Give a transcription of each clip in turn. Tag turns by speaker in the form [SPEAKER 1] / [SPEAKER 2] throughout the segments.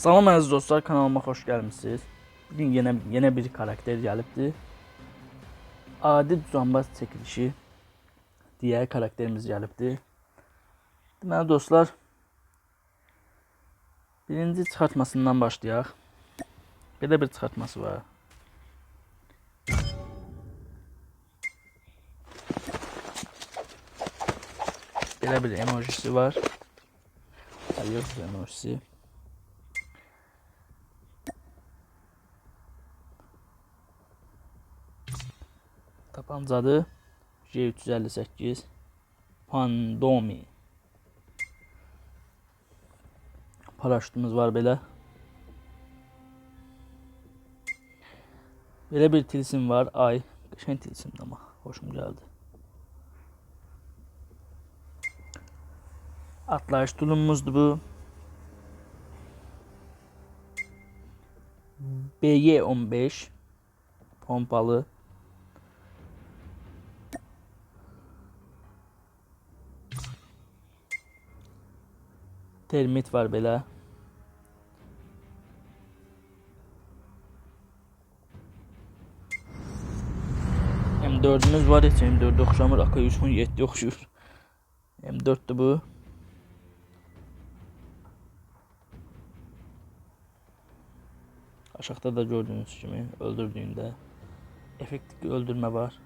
[SPEAKER 1] Salam əziz dostlar, kanalıma xoş gəlmisiniz. Bugün yenə yenə bir karakter gəlibdi. Adi düzanbaz çəkilişi deyə karakterimiz gəlibdi. Deməli dostlar, birinci çıxartmasından başlayaq. Belə bir çıxartması var. Belə bir emojisi var. Yox, emojisi. Tapancadır. J358 Pandomi. Paraşütümüz var belə. Belə bir tilsim var. Ay. Qəşəng tilsimdir amma. Xoşum gəldi. Atlayış tulumumuzdur bu. BY15 pompalı termit var belə. M4'ümüz var heç M4 oxşamır, AK-117 oxşuyur. M4'dür bu. Aşağıda da gördüğünüz kimi öldürdüğünde effektiv öldürme var.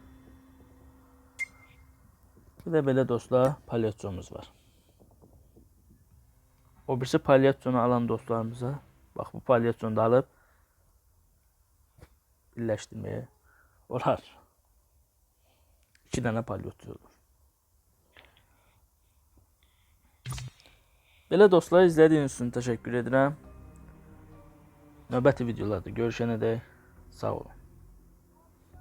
[SPEAKER 1] Bir de belə dostlar palyaçomuz var. O birisi palyaçonu alan dostlarımıza bax bu palyaçonu da alıb birləşdirməyə olar. İki dənə palyaço olur. Belə dostlar izlədiyiniz üçün təşəkkür edirəm. Növbəti videolarda görüşənədək sağ olun.